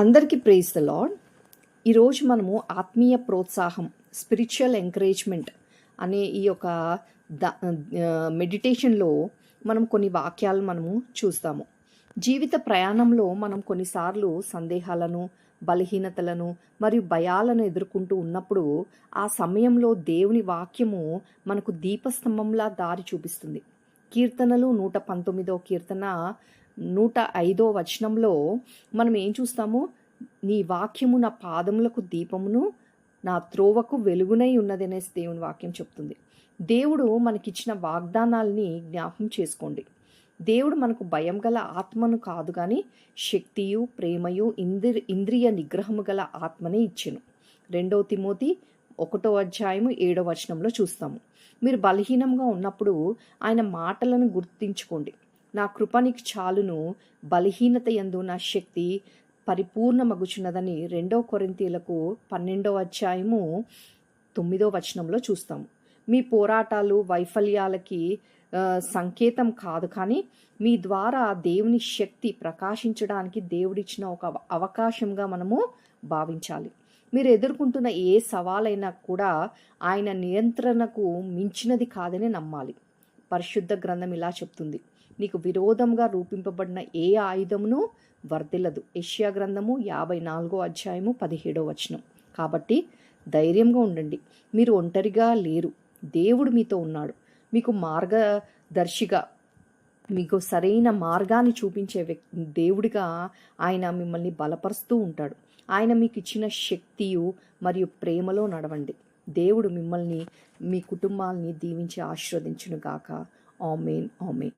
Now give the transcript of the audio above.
అందరికీ praise the lord ఈరోజు మనము ఆత్మీయ ప్రోత్సాహం స్పిరిచువల్ ఎంకరేజ్మెంట్ అనే ఈ యొక్క ద మెడిటేషన్లో మనం కొన్ని వాక్యాలు మనము చూస్తాము. జీవిత ప్రయాణంలో మనం కొన్నిసార్లు సందేహాలను బలహీనతలను మరియు భయాలను ఎదుర్కొంటూ ఉన్నప్పుడు ఆ సమయంలో దేవుని వాక్యము మనకు దీపస్తంభంలా దారి చూపిస్తుంది. కీర్తనలు నూట పంతొమ్మిదో కీర్తన నూట ఐదో వచనంలో మనం ఏం చూస్తాము? నీ వాక్యము నా పాదములకు దీపమును నా త్రోవకు వెలుగునై ఉన్నదనేసి దేవుని వాక్యం చెప్తుంది. దేవుడు మనకిచ్చిన వాగ్దానాల్ని జ్ఞాపం చేసుకోండి. దేవుడు మనకు భయం గల ఆత్మను కాదు కానీ శక్తియు ప్రేమయు ఇంద్రి ఇంద్రియ నిగ్రహము గల ఆత్మనే ఇచ్చెను. రెండో తిమోతి ఒకటో అధ్యాయము ఏడో వచనంలో చూస్తాము. మీరు బలహీనంగా ఉన్నప్పుడు ఆయన మాటలను గుర్తించుకోండి. నా కృపనికి చాలును. బలహీనత యందు నా శక్తి పరిపూర్ణమగుచున్నదని రెండో కొరింతీలకు పన్నెండో అధ్యాయము తొమ్మిదో వచనంలో చూస్తాము. మీ పోరాటాలు వైఫల్యాలకి సంకేతం కాదు కానీ మీ ద్వారా దేవుని శక్తి ప్రకాశించడానికి దేవుడిచ్చిన ఒక అవకాశంగా మనము భావించాలి. మీరు ఎదుర్కొంటున్న ఏ సవాలైనా కూడా ఆయన నియంత్రణకు మించినది కాదని నమ్మాలి. పరిశుద్ధ గ్రంథం ఇలా చెప్తుంది. నీకు విరోధంగా రూపింపబడిన ఏ ఆయుధమును వర్ధిల్లదు. ఏషియా గ్రంథము యాభై నాలుగో అధ్యాయము పదిహేడో వచనం. కాబట్టి ధైర్యంగా ఉండండి. మీరు ఒంటరిగా లేరు. దేవుడు మీతో ఉన్నాడు. మీకు మార్గదర్శిగా మీకు సరైన మార్గాన్ని చూపించే వ్యక్తి దేవుడిగా ఆయన మిమ్మల్ని బలపరుస్తూ ఉంటాడు. ఆయన మీకు ఇచ్చిన శక్తియు మరియు ప్రేమలో నడవండి. దేవుడు మిమ్మల్ని మీ కుటుంబాలని దీవించి ఆశీర్వదించును గాక ఆమెన్ ఆమెన్.